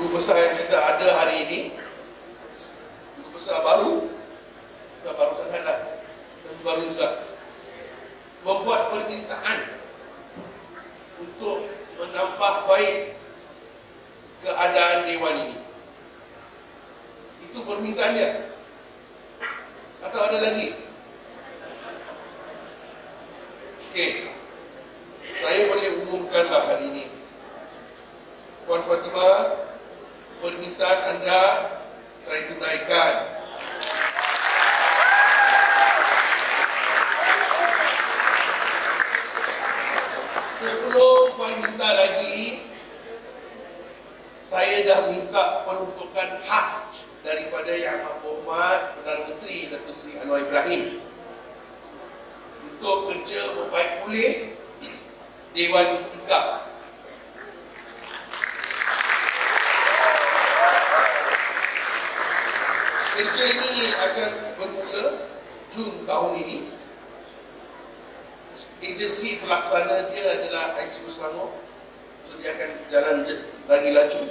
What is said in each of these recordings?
guru besar yang kita ada hari ini. Guru besar baru. Bukan baru sangat lah. Dan baru juga membuat permintaan untuk menambah baik keadaan dewan ini. Itu permintaan dia. Atau ada lagi? Okey. Saya boleh umumkanlah hari ini. Puan Fatimah permintaan anda saya tunaikan. Sebelum Puan minta lagi saya dah minta peruntukan khas daripada Yang Amat Berhormat Perdana Menteri Datuk Seri Anwar Ibrahim. Untuk kerja membaik pulih Dewan Istikah Lecture ini akan bermula Jun tahun ini Agensi pelaksana dia adalah ICU Selangor So dia akan jalan lagi laju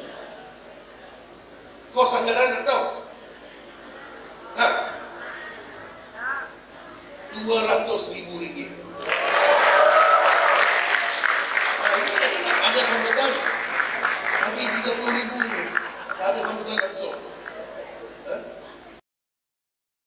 Kau sanggaran tak tahu? Ha? RM200,000. ringgit ada sambutan Tapi RM30,000 Tak ada sambutan langsung